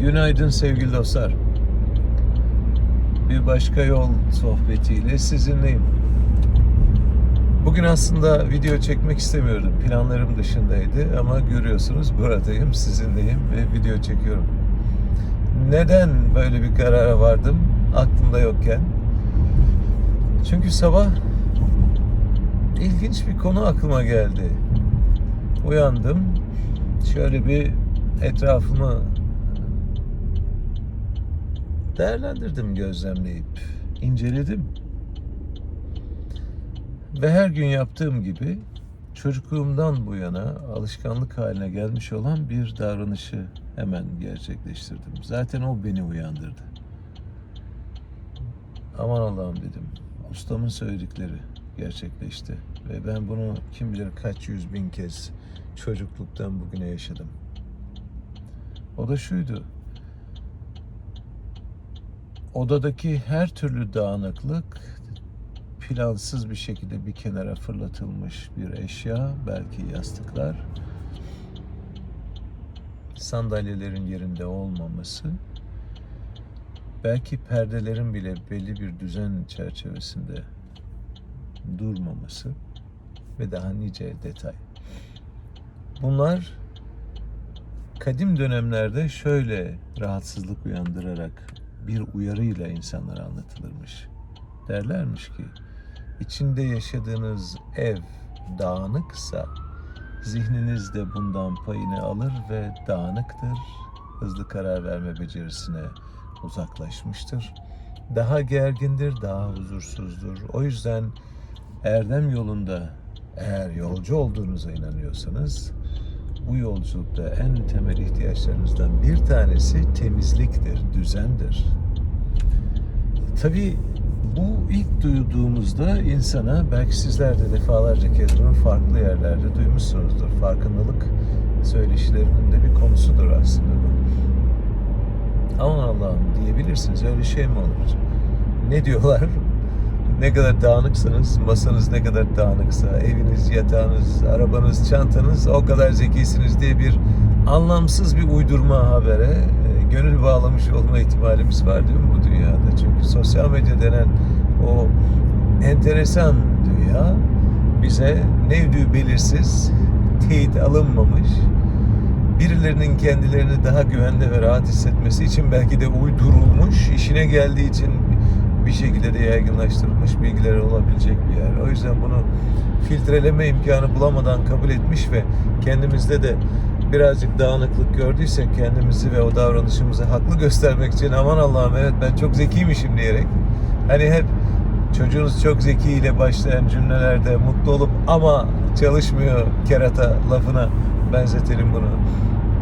Günaydın sevgili dostlar. Bir başka yol sohbetiyle sizinleyim. Bugün aslında video çekmek istemiyordum. Planlarım dışındaydı ama görüyorsunuz buradayım, sizinleyim ve video çekiyorum. Neden böyle bir karara vardım aklımda yokken? Çünkü sabah ilginç bir konu aklıma geldi. Uyandım. Şöyle bir etrafımı değerlendirdim, gözlemleyip inceledim. Ve her gün yaptığım gibi çocukluğumdan bu yana alışkanlık haline gelmiş olan bir davranışı hemen gerçekleştirdim. Zaten o beni uyandırdı. Aman Allah'ım dedim. Ustamın söyledikleri gerçekleşti. Ve ben bunu kim bilir kaç yüz bin kez çocukluktan bugüne yaşadım. O da şuydu. Odadaki her türlü dağınıklık plansız bir şekilde bir kenara fırlatılmış bir eşya, belki yastıklar, sandalyelerin yerinde olmaması, belki perdelerin bile belli bir düzen çerçevesinde durmaması ve daha nice detay. Bunlar kadim dönemlerde şöyle rahatsızlık uyandırarak bir uyarıyla insanlara anlatılırmış. Derlermiş ki içinde yaşadığınız ev dağınıksa zihniniz de bundan payını alır ve dağınıktır. Hızlı karar verme becerisine uzaklaşmıştır. Daha gergindir, daha huzursuzdur. O yüzden erdem yolunda eğer yolcu olduğunuza inanıyorsanız bu yolculukta en temel ihtiyaçlarınızdan bir tanesi temizliktir, düzendir. Tabii bu ilk duyduğumuzda insana belki sizler de defalarca kez bunu farklı yerlerde duymuşsunuzdur. Farkındalık söyleşilerinin de bir konusudur aslında bu. Aman Allah'ım diyebilirsiniz öyle şey mi olur? Ne diyorlar? Ne kadar dağınıksanız, masanız ne kadar dağınıksa, eviniz, yatağınız, arabanız, çantanız o kadar zekisiniz diye bir anlamsız bir uydurma habere e, gönül bağlamış olma ihtimalimiz var değil mi bu dünyada? Çünkü sosyal medya denen o enteresan dünya bize nevdü belirsiz, teyit alınmamış, birilerinin kendilerini daha güvende ve rahat hissetmesi için belki de uydurulmuş, işine geldiği için bir şekilde de yaygınlaştırılmış bilgiler olabilecek bir yer. O yüzden bunu filtreleme imkanı bulamadan kabul etmiş ve kendimizde de birazcık dağınıklık gördüysek kendimizi ve o davranışımızı haklı göstermek için aman Allah'ım evet ben çok zekiymişim diyerek hani hep çocuğunuz çok zeki ile başlayan cümlelerde mutlu olup ama çalışmıyor kerata lafına benzetelim bunu.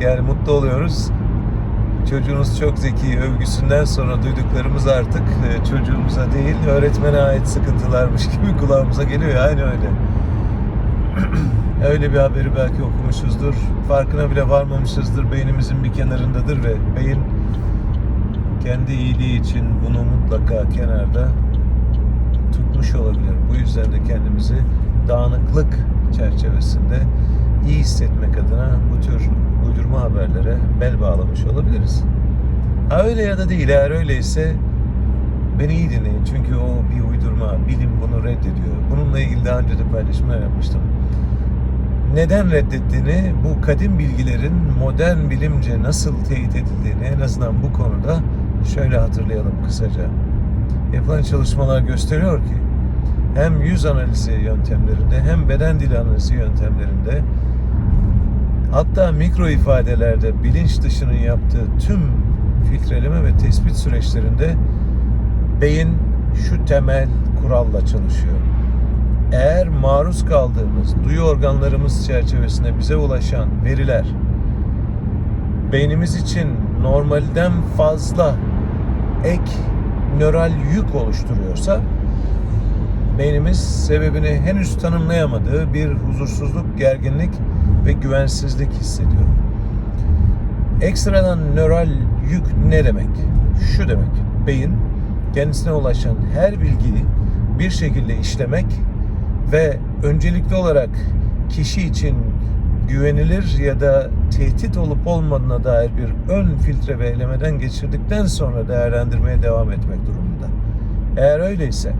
Yani mutlu oluyoruz çocuğunuz çok zeki övgüsünden sonra duyduklarımız artık e, çocuğumuza değil öğretmene ait sıkıntılarmış gibi kulağımıza geliyor. Aynı öyle. öyle bir haberi belki okumuşuzdur. Farkına bile varmamışızdır. Beynimizin bir kenarındadır ve beyin kendi iyiliği için bunu mutlaka kenarda tutmuş olabilir. Bu yüzden de kendimizi dağınıklık çerçevesinde iyi hissetmek adına bu tür uydurma haberlere bel bağlamış olabiliriz. Ha öyle ya da değil. Eğer öyleyse beni iyi dinleyin. Çünkü o bir uydurma. Bilim bunu reddediyor. Bununla ilgili daha önce de paylaşımlar yapmıştım. Neden reddettiğini, bu kadim bilgilerin modern bilimce nasıl teyit edildiğini en azından bu konuda şöyle hatırlayalım kısaca. Yapılan çalışmalar gösteriyor ki hem yüz analizi yöntemlerinde hem beden dili analizi yöntemlerinde hatta mikro ifadelerde bilinç dışının yaptığı tüm filtreleme ve tespit süreçlerinde beyin şu temel kuralla çalışıyor. Eğer maruz kaldığımız duyu organlarımız çerçevesinde bize ulaşan veriler beynimiz için normalden fazla ek nöral yük oluşturuyorsa beynimiz sebebini henüz tanımlayamadığı bir huzursuzluk, gerginlik ve güvensizlik hissediyor. Ekstradan nöral yük ne demek? Şu demek. Beyin kendisine ulaşan her bilgiyi bir şekilde işlemek ve öncelikli olarak kişi için güvenilir ya da tehdit olup olmadığına dair bir ön filtre ve elemeden geçirdikten sonra değerlendirmeye devam etmek durumunda. Eğer öyleyse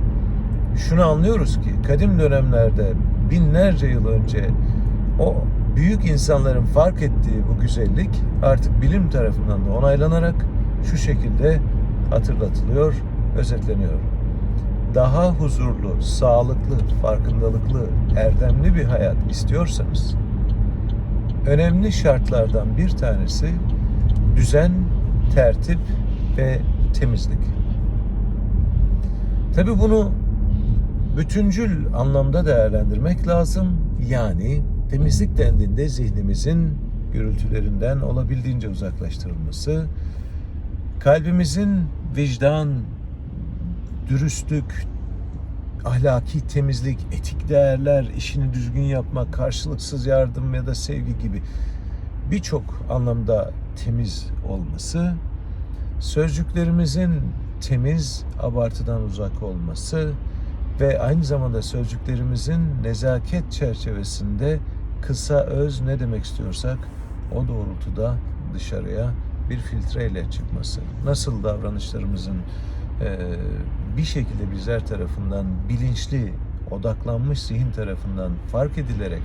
şunu anlıyoruz ki kadim dönemlerde binlerce yıl önce o büyük insanların fark ettiği bu güzellik artık bilim tarafından da onaylanarak şu şekilde hatırlatılıyor, özetleniyor. Daha huzurlu, sağlıklı, farkındalıklı, erdemli bir hayat istiyorsanız önemli şartlardan bir tanesi düzen, tertip ve temizlik. Tabi bunu bütüncül anlamda değerlendirmek lazım. Yani temizlik dendiğinde zihnimizin gürültülerinden olabildiğince uzaklaştırılması, kalbimizin vicdan, dürüstlük, ahlaki temizlik, etik değerler, işini düzgün yapmak, karşılıksız yardım ya da sevgi gibi birçok anlamda temiz olması, sözcüklerimizin temiz, abartıdan uzak olması ve aynı zamanda sözcüklerimizin nezaket çerçevesinde kısa öz ne demek istiyorsak o doğrultuda dışarıya bir filtreyle çıkması. Nasıl davranışlarımızın e, bir şekilde bizler tarafından bilinçli, odaklanmış zihin tarafından fark edilerek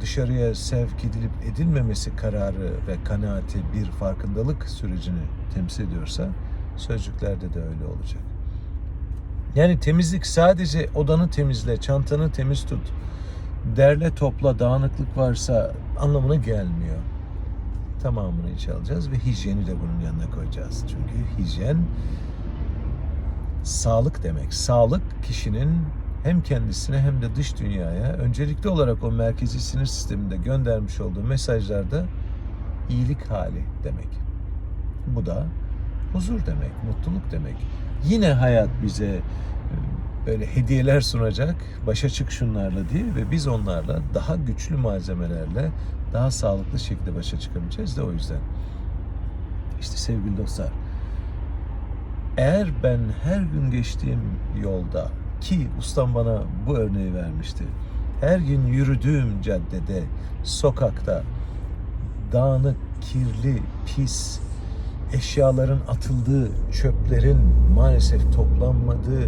dışarıya sevk edilip edilmemesi kararı ve kanaati bir farkındalık sürecini temsil ediyorsa sözcüklerde de öyle olacak. Yani temizlik sadece odanı temizle, çantanı temiz tut, derle topla, dağınıklık varsa anlamına gelmiyor. Tamamını içe alacağız ve hijyeni de bunun yanına koyacağız. Çünkü hijyen sağlık demek. Sağlık kişinin hem kendisine hem de dış dünyaya öncelikli olarak o merkezi sinir sisteminde göndermiş olduğu mesajlarda iyilik hali demek. Bu da huzur demek, mutluluk demek. Yine hayat bize e, böyle hediyeler sunacak, başa çık şunlarla diye ve biz onlarla daha güçlü malzemelerle daha sağlıklı şekilde başa çıkabileceğiz de o yüzden. İşte sevgili dostlar, eğer ben her gün geçtiğim yolda ki ustam bana bu örneği vermişti. Her gün yürüdüğüm caddede, sokakta dağınık, kirli, pis, eşyaların atıldığı, çöplerin maalesef toplanmadığı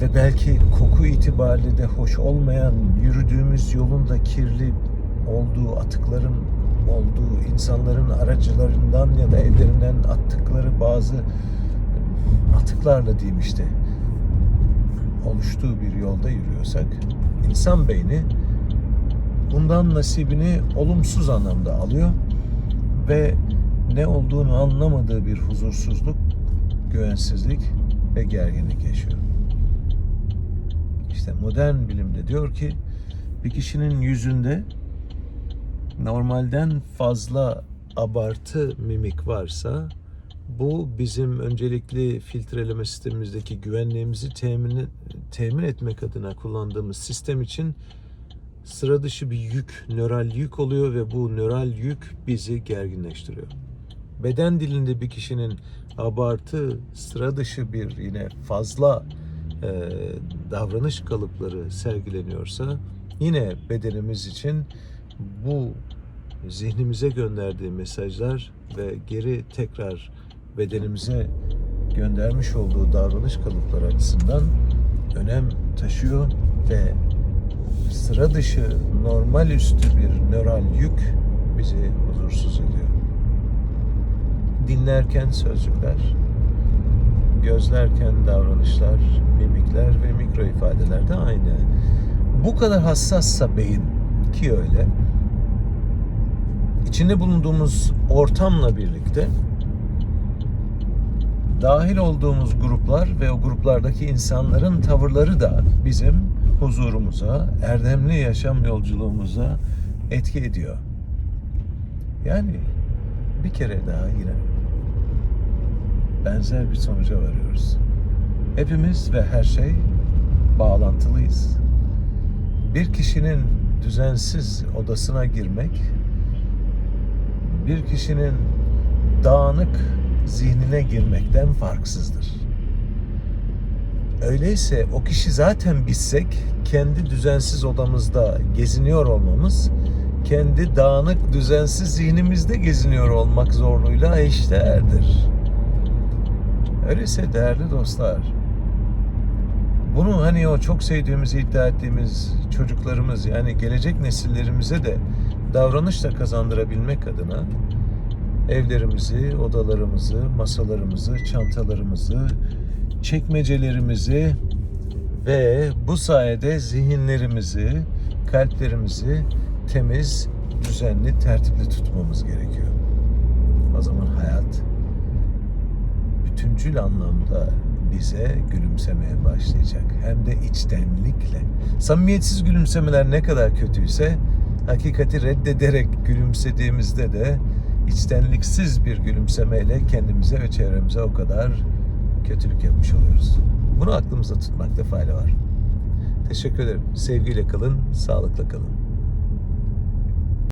ve belki koku itibariyle de hoş olmayan yürüdüğümüz yolun da kirli olduğu, atıkların olduğu, insanların aracılarından ya da evlerinden attıkları bazı atıklarla diyeyim işte oluştuğu bir yolda yürüyorsak insan beyni bundan nasibini olumsuz anlamda alıyor ve ne olduğunu anlamadığı bir huzursuzluk, güvensizlik ve gerginlik yaşıyor. İşte modern bilimde diyor ki bir kişinin yüzünde normalden fazla abartı mimik varsa bu bizim öncelikli filtreleme sistemimizdeki güvenliğimizi temin, temin etmek adına kullandığımız sistem için sıra dışı bir yük, nöral yük oluyor ve bu nöral yük bizi gerginleştiriyor. Beden dilinde bir kişinin abartı, sıra dışı bir yine fazla e, davranış kalıpları sergileniyorsa yine bedenimiz için bu zihnimize gönderdiği mesajlar ve geri tekrar bedenimize göndermiş olduğu davranış kalıpları açısından önem taşıyor ve sıra dışı normal üstü bir nöral yük bizi huzursuz ediyor. Dinlerken sözcükler, gözlerken davranışlar, mimikler ve mikro ifadeler de aynı. Bu kadar hassassa beyin ki öyle. İçinde bulunduğumuz ortamla birlikte dahil olduğumuz gruplar ve o gruplardaki insanların tavırları da bizim huzurumuza, erdemli yaşam yolculuğumuza etki ediyor. Yani bir kere daha yine benzer bir sonuca varıyoruz. Hepimiz ve her şey bağlantılıyız. Bir kişinin düzensiz odasına girmek, bir kişinin dağınık zihnine girmekten farksızdır. Öyleyse o kişi zaten bizsek kendi düzensiz odamızda geziniyor olmamız kendi dağınık düzensiz zihnimizde geziniyor olmak zorluğuyla eşdeğerdir. Öyleyse değerli dostlar bunu hani o çok sevdiğimizi iddia ettiğimiz çocuklarımız yani gelecek nesillerimize de davranışla kazandırabilmek adına evlerimizi, odalarımızı, masalarımızı, çantalarımızı, çekmecelerimizi ve bu sayede zihinlerimizi, kalplerimizi temiz, düzenli, tertipli tutmamız gerekiyor. O zaman hayat bütüncül anlamda bize gülümsemeye başlayacak. Hem de içtenlikle. Samimiyetsiz gülümsemeler ne kadar kötüyse hakikati reddederek gülümsediğimizde de içtenliksiz bir gülümsemeyle kendimize ve çevremize o kadar kötülük yapmış oluyoruz. Bunu aklımızda tutmakta fayda var. Teşekkür ederim. Sevgiyle kalın, sağlıkla kalın.